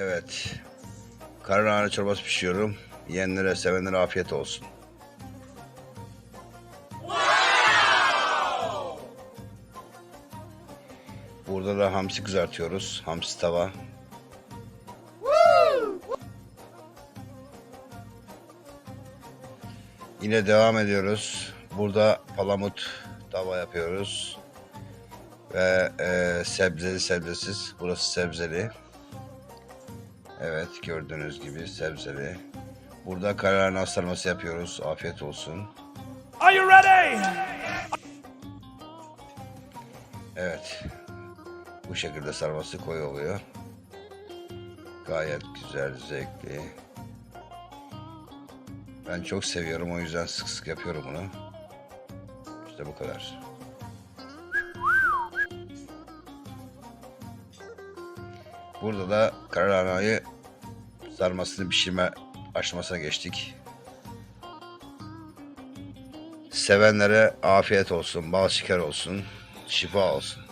Evet. Karnahane çorbası pişiriyorum. Yiyenlere, sevenlere afiyet olsun. Burada da hamsi kızartıyoruz. Hamsi tava. Yine devam ediyoruz. Burada palamut tava yapıyoruz. Ve e, sebzeli sebzesiz. Burası sebzeli. Evet gördüğünüz gibi sebzeli. Burada kararına sarması yapıyoruz. Afiyet olsun. Are you ready? Evet. Bu şekilde sarması koyu oluyor. Gayet güzel, zevkli. Ben çok seviyorum o yüzden sık sık yapıyorum bunu. İşte bu kadar. Burada da karalahanayı sarmasını pişirme aşamasına geçtik. Sevenlere afiyet olsun, bal şeker olsun, şifa olsun.